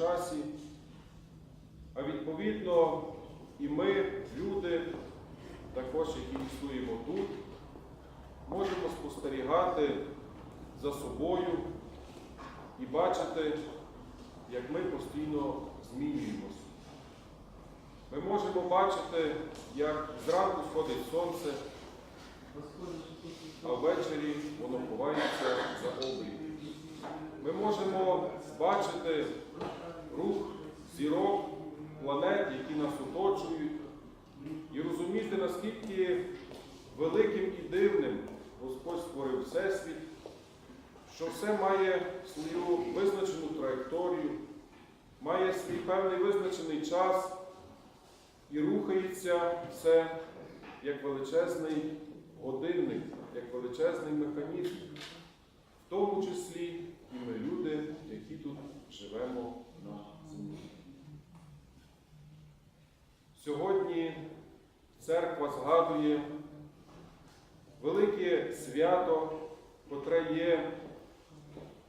часі, а відповідно і ми, люди, також які існуємо тут, можемо спостерігати за собою і бачити, як ми постійно змінюємося. Ми можемо бачити, як зранку сходить сонце, а ввечері воно ховається за обрій. Ми можемо бачити рух зірок, планет, які нас оточують, і розуміти, наскільки великим і дивним Господь створив Всесвіт, що все має свою визначену траєкторію, має свій певний визначений час і рухається все як величезний годинник, як величезний механізм, в тому числі і ми люди, які тут живемо на землі. Сьогодні церква згадує велике свято, котре є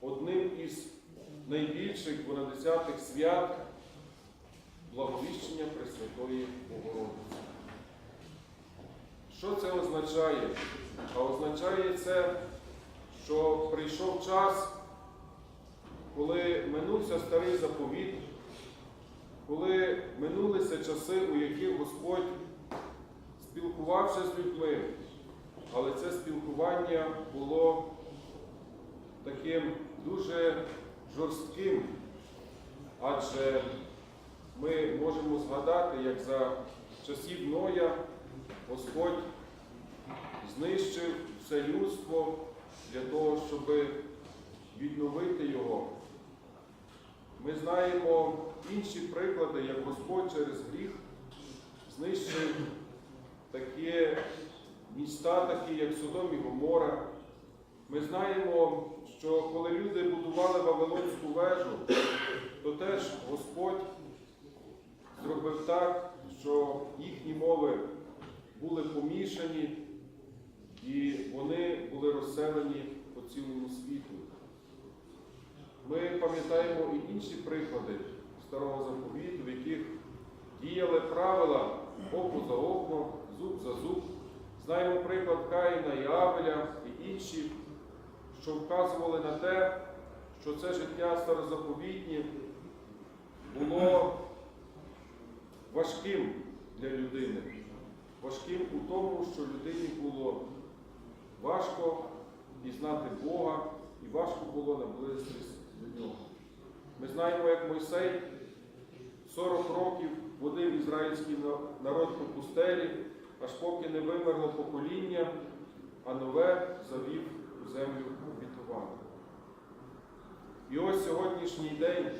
одним із найбільших 12 свят благовіщення Пресвятої Богородиці. Що це означає? А означає це, що прийшов час, коли минувся старий заповіт, коли минулися часи, у яких Господь спілкувався з людьми, але це спілкування було таким дуже жорстким, адже ми можемо згадати, як за часів Ноя Господь знищив все людство для того, щоб відновити його. Ми знаємо інші приклади, як Господь через гріх знищив такі міста, такі, як Содом і Гомора. Ми знаємо, що коли люди будували Вавилонську вежу, то теж Господь зробив так, що їхні мови були помішані, і вони були розселені по цілому світу. Ми пам'ятаємо і інші приклади старого заповіту, в яких діяли правила око за око, зуб за зуб. Знаємо приклад Каїна і Авеля і інші, що вказували на те, що це життя старозаповітнє було важким для людини, важким у тому, що людині було важко пізнати Бога і важко було наблизитись до нього. Ми знаємо, як Мойсей 40 років водив ізраїльський народ по пустелі, аж поки не вимерло покоління, а нове завів у землю обітовану. І ось сьогоднішній день,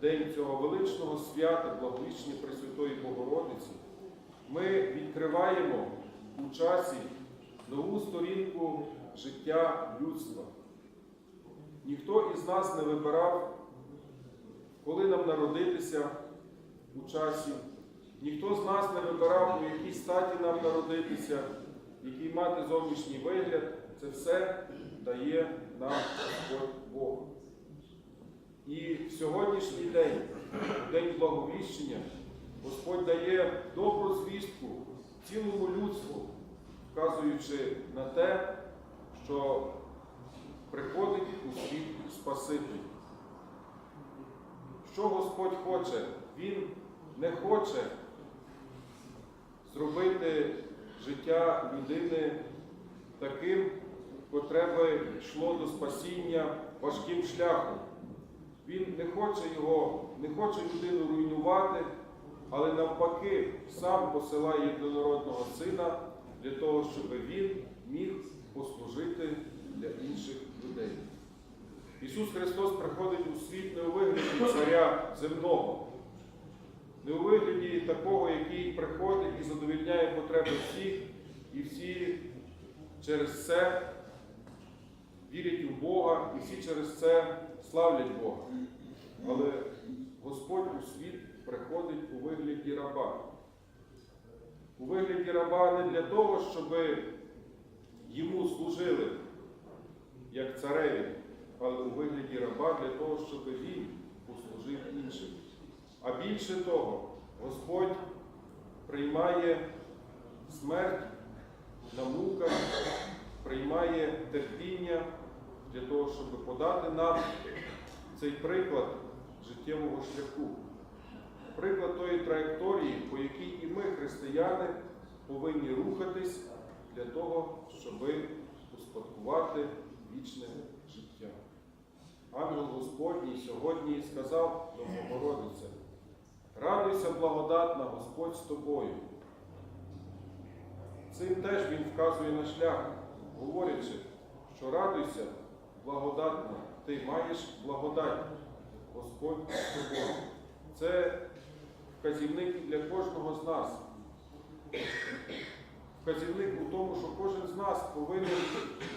день цього величного свята, благовіщення Пресвятої Богородиці, ми відкриваємо у часі нову сторінку життя людства. Ніхто із нас не вибирав, коли нам народитися у часі. Ніхто з нас не вибирав, у якій статі нам народитися, який мати зовнішній вигляд. Це все дає нам Господь Бог. І в сьогоднішній день, день благовіщення, Господь дає добру звістку цілому людству, вказуючи на те, що приходить у світ Спаситель. Що Господь хоче? Він не хоче зробити життя людини таким, котре би йшло до спасіння важким шляхом. Він не хоче його, не хоче людину руйнувати, але навпаки сам посилає єдинородного сина для того, щоб він міг послужити для інших людей. Ісус Христос приходить у світ не у вигляді царя земного, не у вигляді такого, який приходить і задовільняє потреби всіх, і всі через це вірять у Бога, і всі через це славлять Бога. Але Господь у світ приходить у вигляді раба. У вигляді раба не для того, щоб йому служили як цареві, але у вигляді раба для того, щоб він більше того, Господь приймає смерть на муках, приймає терпіння для того, щоб подати нам цей приклад життєвого шляху. Приклад тої траєкторії, по якій і ми, християни, повинні рухатись для того, щоб успадкувати вічне життя. Ангел Господній сьогодні сказав до Богородиця, радуйся, благодатна, Господь з тобою. Цим теж він вказує на шлях, говорячи, що радуйся, благодатна, ти маєш благодать, Господь з тобою. Це вказівник для кожного з нас. Вказівник у тому, що кожен з нас повинен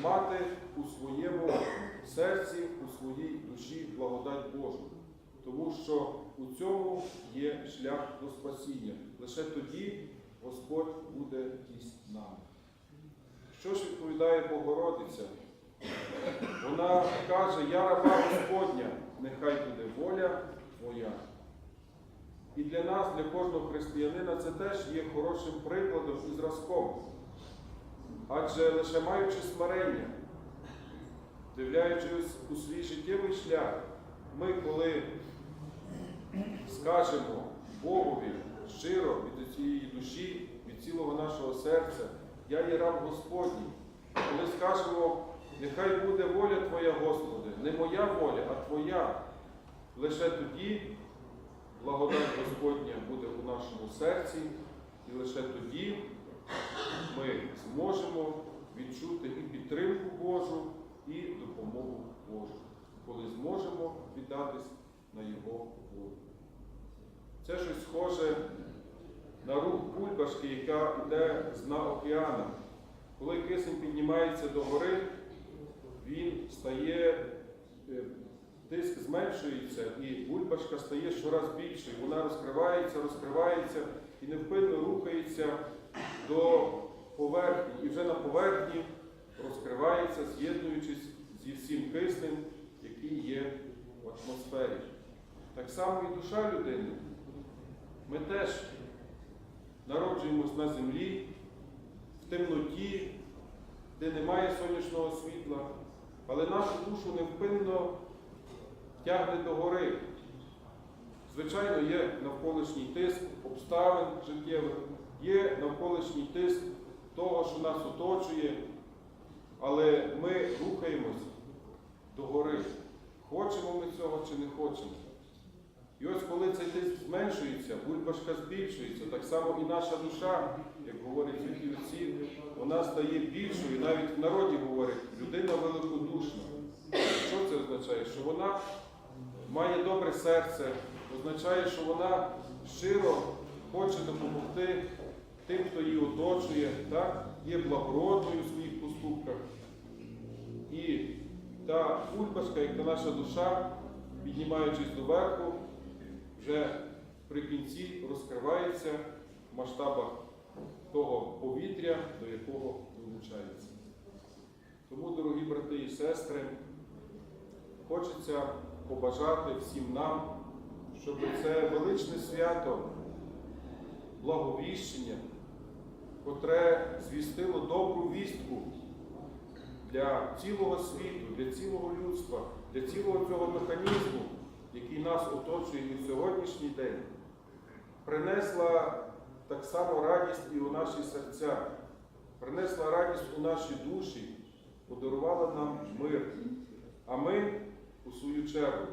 мати у своєму серці, у своїй душі благодать Божу. Тому що у цьому є шлях до спасіння. Лише тоді Господь буде із нами. Що ж відповідає Богородиця? Вона каже, я раба Господня, нехай буде воля Твоя. І для нас, для кожного християнина, це теж є хорошим прикладом і зразком. Адже лише маючи смирення, дивляючись у свій життєвий шлях, ми, коли скажемо Богові щиро від цієї душі, від цілого нашого серця, я є раб Господній, коли скажемо, нехай буде воля Твоя, Господи, не моя воля, а Твоя, лише тоді благодать Господня буде у нашому серці, і лише тоді ми зможемо відчути і підтримку Божу, і допомогу Божу, коли зможемо віддатись на Його волю. Це щось схоже на рух бульбашки, яка йде з дна океана. Коли кисень піднімається до гори, він стає, е, тиск зменшується, і бульбашка стає щораз більшою. Вона розкривається, розкривається і невпинно рухається до поверхні. І вже на поверхні розкривається, з'єднуючись зі всім киснем, який є в атмосфері. Так само і душа людини. Ми теж народжуємось на землі, в темноті, де немає сонячного світла, але нашу душу невпинно тягне до гори. Звичайно, є навколишній тиск обставин життєвих, є навколишній тиск того, що нас оточує, але ми рухаємось до гори. Хочемо ми цього чи не хочемо. І ось коли цей тиск зменшується, бульбашка збільшується, так само і наша душа, як говорять святі отці, вона стає більшою. Навіть в народі говорять, людина великодушна. Що це означає? Що вона має добре серце, означає, що вона щиро хоче допомогти тим, хто її оточує, так? є благородною у своїх поступках. І та бульбашка, як та наша душа, піднімаючись до верху, вже при кінці розкривається в масштабах того повітря, до якого долучається. Тому, дорогі брати і сестри, хочеться побажати всім нам, щоб це величне свято благовіщення, котре звістило добру вістку для цілого світу, для цілого людства, для цілого цього механізму, який нас оточує і в сьогоднішній день, принесла так само радість і у наші серця, принесла радість у наші душі, подарувала нам мир. А ми, у свою чергу,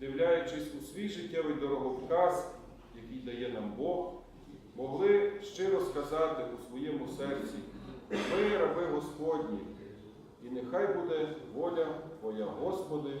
дивляючись у свій життєвий дороговказ, який дає нам Бог, могли щиро сказати у своєму серці, ми раби Господні, і нехай буде воля Твоя, Господи.